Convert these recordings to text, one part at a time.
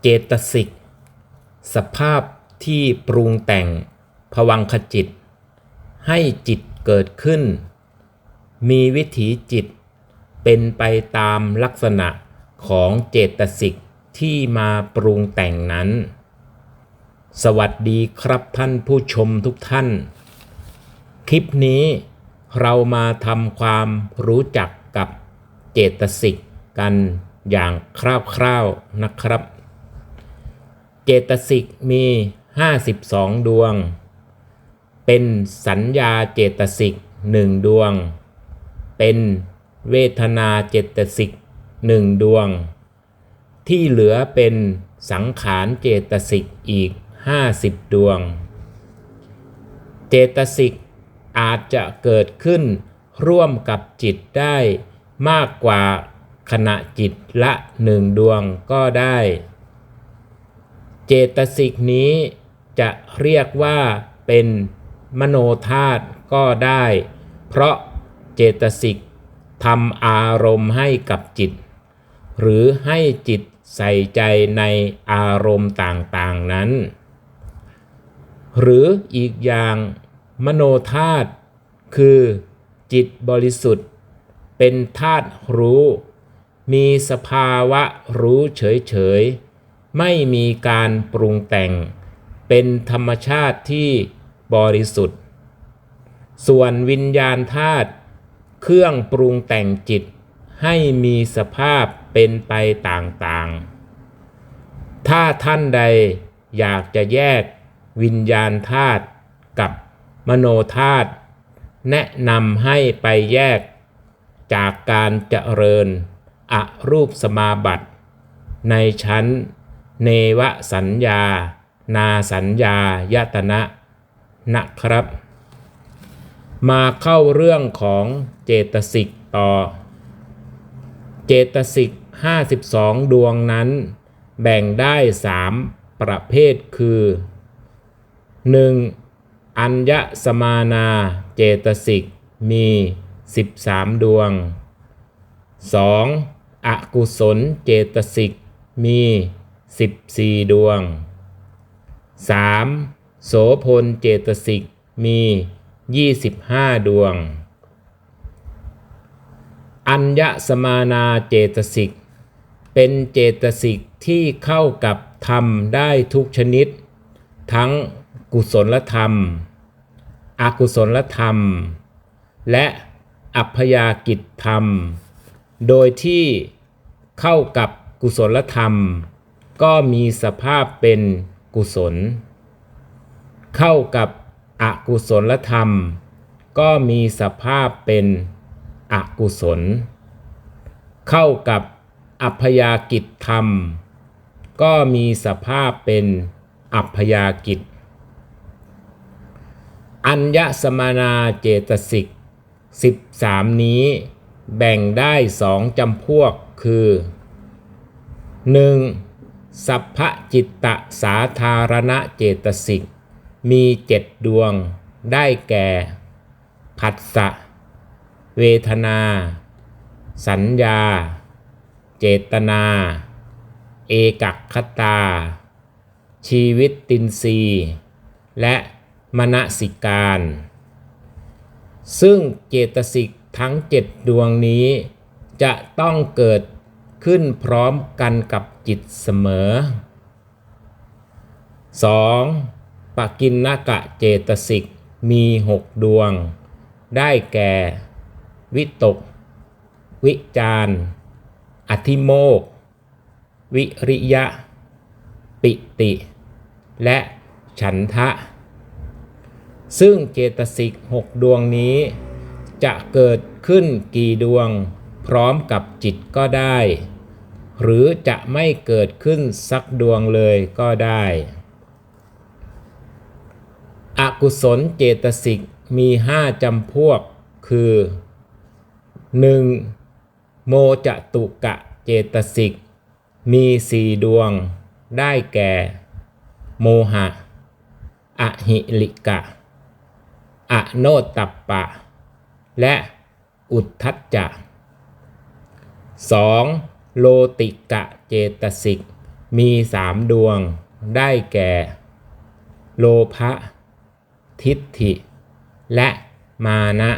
เจตสิก สภาพที่ปรุงแต่งภวังคจิต ให้จิตเกิดขึ้น มีวิถีจิตเป็นไปตามลักษณะของเจตสิกที่มาปรุงแต่งนั้น สวัสดีครับท่านผู้ชมทุกท่าน คลิปนี้เรามาทำความรู้จักกับเจตสิกกันอย่างคร่าวๆนะครับ ตสิกมี 52 ดวง เป็นสัญญาเจตสิกหนึ่งดวง เป็นเวทนาเจตสิกหนึ่งดวง ที่เหลือเป็นสังขารเจตสิกอีก 50 ดวง เจตสิกอาจจะเกิดขึ้นร่วมกับจิตได้มากกว่าขณะจิตละหนึ่งดวงก็ได้ เจตสิกนี้จะเรียกว่าเป็นมโนธาตุก็ได้ เพราะเจตสิกทำอารมณ์ให้กับจิต หรือให้จิตใส่ใจในอารมณ์ต่างๆนั้น หรืออีกอย่างมโนธาตุคือจิตบริสุทธิ์ เป็นธาตุรู้ มีสภาวะรู้เฉยๆ ไม่มีการปรุงแต่ง เป็นธรรมชาติที่บริสุทธิ์ ส่วนวิญญาณธาตุเครื่องปรุงแต่งจิต ให้มีสภาพเป็นไปต่างๆ ถ้าท่านใดอยากจะแยกวิญญาณธาตุกับมโนธาตุแนะนำให้ไปแยกจากการเจริญอรูปสมาบัติ ในชั้น เนวสัญญา นาสัญญายตนะนะครับ มาเข้าเรื่องของเจตสิกต่อ เจตสิก 52 ดวงนั้น แบ่งได้ 3 ประเภทคือ 1. อัญญสมานาเจตสิกมี 13 ดวง 2. อกุศลเจตสิกมี 14 ดวง 3. โสพลเจตสิกมี 25 ดวง อัญญสมานาเจตสิก เป็นเจตสิกที่เข้ากับธรรมได้ทุกชนิด ทั้งกุศลธรรม อกุศลธรรม และอัพยากิจธรรม โดยที่เข้ากับกุศลธรรม ก็มีสภาพเป็นกุศล เข้ากับอกุศลธรรม ก็มีสภาพเป็นอกุศล เข้ากับอัพยากิจธรรม ก็มีสภาพเป็นอัพยากิจ อัญญสมานาเจตสิก13 นี้แบ่งได้สองจำพวกคือ 1. สัพพจิตตสาธารณเจตสิก มีเจ็ดดวง ได้แก่ ผัสสะ เวทนา สัญญา เจตนา เอกคตา ชีวิตตินรีและมณสิการ ซึ่งเจตสิกทั้งเจ็ดดวงนี้ จะต้องเกิดขึ้นพร้อมกันกับ จิตเสมอ 2. ปกินนากะเจตสิกมีหกดวง ได้แก่ วิตก วิจารอธิโมก วิริยะ ปิติ และฉันทะ ซึ่งเจตสิกหกดวงนี้ จะเกิดขึ้นกี่ดวง พร้อมกับจิตก็ได้ หรือจะไม่เกิดขึ้นสักดวงเลยก็ได้ อกุศลเจตสิกมีห้าจำพวกคือ 1. โมจตุกะเจตสิก มีสี่ดวง ได้แก่ โมหะ อหิลิกะ อโนตัปปะ และอุทธัจจะ 2. โลติกะเจตสิก มีสามดวง ได้แก่ โลภะทิฏฐิ และมานะ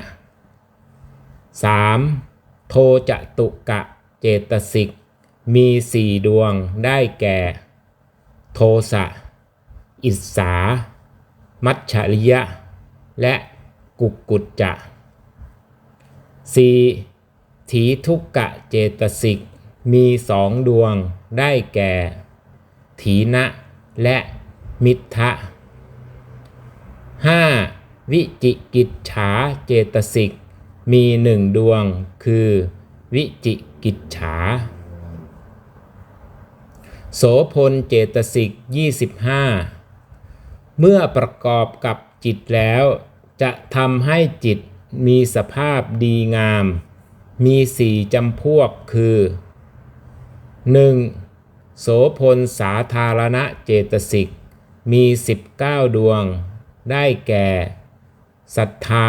3. โทจตุกะเจตสิก มีสี่ดวง ได้แก่ โทสะ อิสสามัจฉริยะ และกุกกุจจะ 4. ถีทุกกะเจตสิก มีสองดวงได้แก่ ถีนะและมิทะ 5. วิจิกิจฉาเจตสิก มีหนึ่งดวงคือ วิจิกิจฉา โสพลเจตสิก 25 เมื่อประกอบกับจิตแล้ว จะทำให้จิตมีสภาพดีงาม มีสี่จำพวกคือ 1. โสพลสาธารณเจตสิก มี 19 ดวง ได้แก่ศรัทธา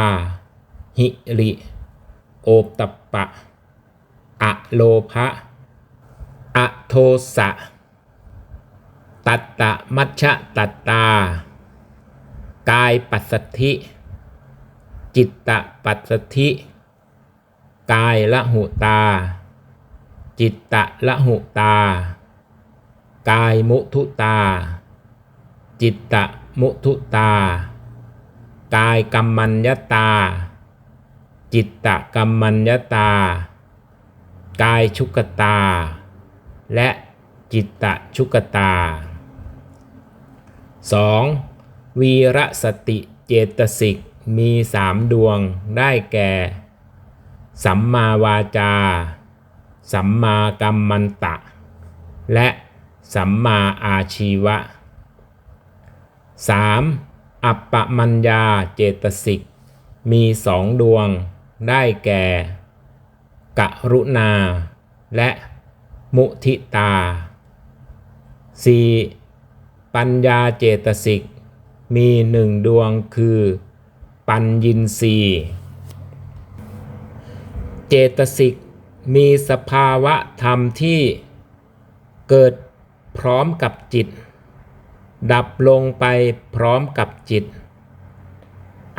หิริ โอปตปปะอะโลภะอะโทสะ ตัตตะมัชชะตัตตา กายปัสสธิ จิตตะปัสสธิ กายละหุตา จิตตะละหุตา กายมุทุตา จิตตะมุทุตา กายกรรมัญญตา จิตตะกรรมัญญตา กายชุกตา และจิตตะชุกตา 2. วีรสติเจตสิกมีสามดวงได้แก่ สัมมาวาจา สัมมากัมมันตะ และสัมมาอาชีวะ 3. อัปปมัญญาเจตสิก มีสองดวง ได้แก่ กรุณา และมุทิตา 4. ปัญญาเจตสิก มีหนึ่งดวงคือ ปัญญินรีเจตสิก มีสภาวะธรรมที่เกิดพร้อมกับจิต ดับลงไปพร้อมกับจิต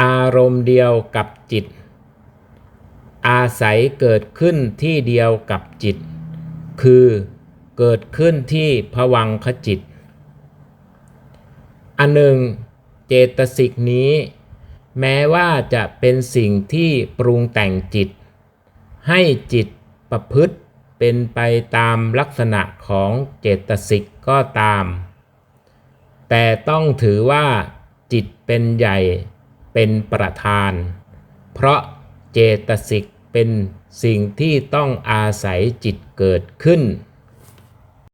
อารมณ์เดียวกับจิต อาศัยเกิดขึ้นที่เดียวกับจิต คือเกิดขึ้นที่ผวังคจิต อันหนึ่ง เจตสิกนี้ แม้ว่าจะเป็นสิ่งที่ปรุงแต่งจิต ให้จิต ประพฤติเป็นไปตามลักษณะของเจตสิกก็ตาม แต่ต้องถือว่าจิตเป็นใหญ่เป็นประธาน เพราะเจตสิกเป็นสิ่งที่ต้องอาศัยจิตเกิดขึ้น